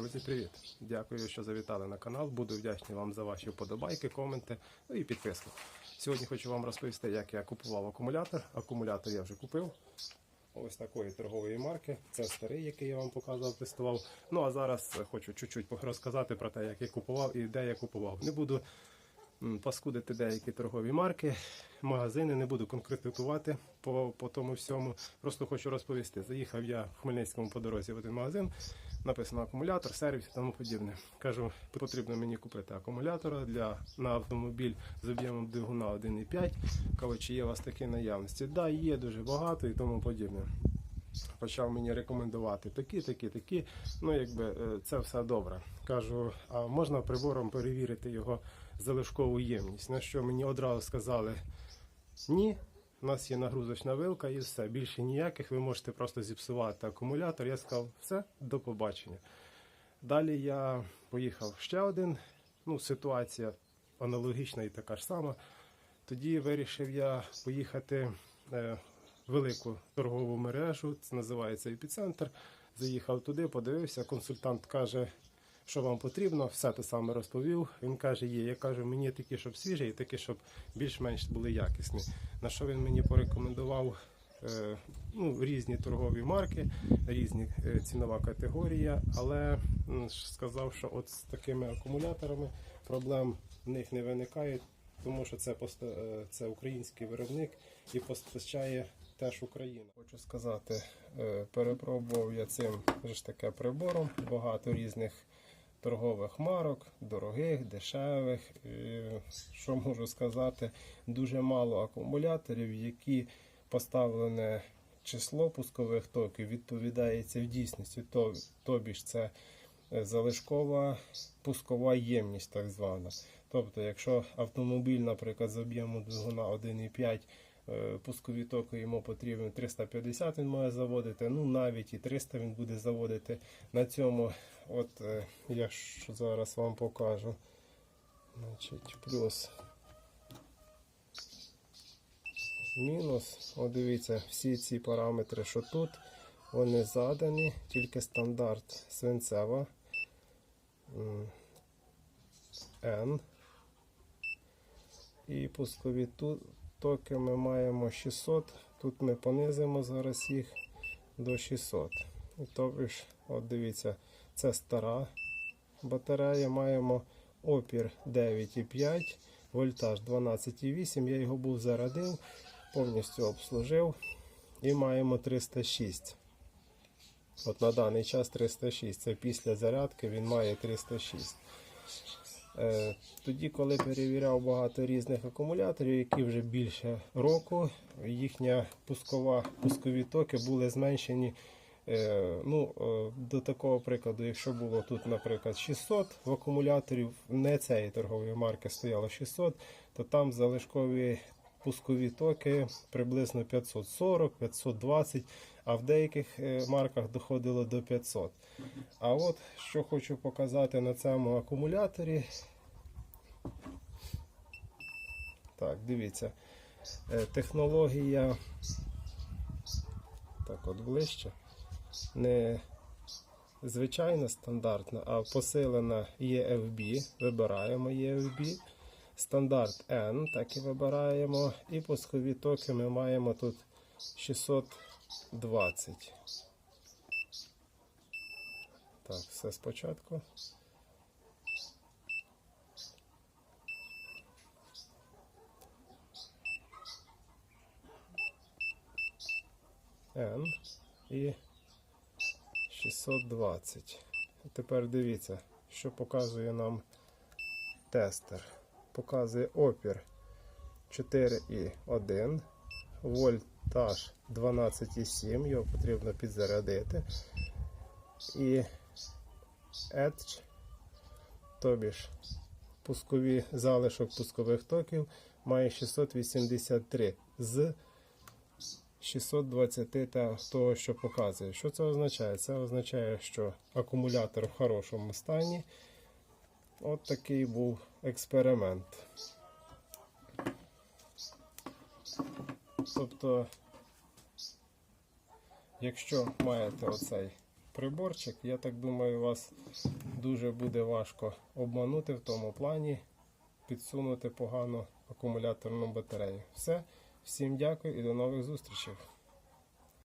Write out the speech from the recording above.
Друзі, привіт! Дякую, що завітали на канал. Буду вдячний вам за ваші вподобайки, коменти ну і підписку. Сьогодні хочу вам розповісти, як я купував акумулятор. Акумулятор я вже купив. Ось такої торгової марки. Це старий, який я вам показував, тестував. Ну а зараз хочу чуть-чуть розказати про те, як я купував і де я купував. Не буду паскудити деякі торгові марки, магазини, не буду конкретикувати по, по тому всьому. Просто хочу розповісти. Заїхав я в Хмельницькому по дорозі в один магазин, написано акумулятор, сервіс і тому подібне. Кажу, потрібно мені купити акумулятора для, на автомобіль з об'ємом двигуна 1,5. Кажу, чи є у вас такі наявності? Да, є дуже багато і тому подібне. Почав мені рекомендувати такі, такі, такі. Ну, якби е, це все добре. Кажу, а можна прибором перевірити його залишкову ємність? На що мені одразу сказали ні. У нас є нагрузочна вилка і все. Більше ніяких. Ви можете просто зіпсувати акумулятор. Я сказав, все, до побачення. Далі я поїхав ще один. Ну, ситуація аналогічна і така ж сама. Тоді вирішив я поїхати е, в велику торгову мережу, це називається епіцентр. Заїхав туди, подивився. Консультант каже, що вам потрібно, все те саме розповів. Він каже, є. Я кажу, мені такі, щоб свіжі, і такі, щоб більш-менш були якісні. На що він мені порекомендував е, ну, різні торгові марки, різні е, цінова категорія, але ж сказав, що от з такими акумуляторами проблем в них не виникає, тому що це, е, це український виробник і постачає теж Україна. Хочу сказати, е, перепробував я цим ж таке прибором багато різних торгових марок, дорогих, дешевих. І, що можу сказати, дуже мало акумуляторів, які поставлене число пускових токів відповідається в дійсності. То, тобі ж це е, залишкова пускова ємність, так звана. Тобто, якщо автомобіль, наприклад, з об'єму двигуна 1,5 е, пускові токи йому потрібно 350 він має заводити, ну навіть і 300 він буде заводити. На цьому, от е, я зараз вам покажу. Значить, плюс мінус. От дивіться, всі ці параметри, що тут, вони задані, тільки стандарт свинцева. N. І пускові токи ми маємо 600. Тут ми понизимо зараз їх до 600. І тобто ж, от дивіться, це стара батарея. Маємо опір 9,5, вольтаж 12,8. Я його був зарядив, повністю обслужив. І маємо 306. От на даний час 306. Це після зарядки він має 306. Е, Тоді, коли перевіряв багато різних акумуляторів, які вже більше року, їхня пускові токи були зменшені. е, Ну, е, до такого прикладу, якщо було тут, наприклад, 600 в акумуляторів, не цієї торгової марки стояло 600, то там залишкові пускові токи приблизно 540-520, а в деяких марках доходило до 500. А от що хочу показати на цьому акумуляторі. Так, дивіться. Е, Технологія. Так, от ближче. Не звичайна стандартна, а посилена EFB. Вибираємо EFB. Стандарт N, так і вибираємо. І пускові токи ми маємо тут 620. Так, все спочатку. N і 620. Тепер дивіться, що показує нам тестер. Показує опір 4,1, вольтаж 12,7, його потрібно підзарядити. І Edge, тобі ж пускові залишок пускових токів має 683 з 620 та того, що показує. Що це означає? Це означає, що акумулятор в хорошому стані. От такий був експеримент. Тобто, якщо маєте оцей приборчик. Я так думаю, вас дуже буде важко обманути в тому плані, підсунути погану акумуляторну батарею. Все, всім дякую і до нових зустрічей.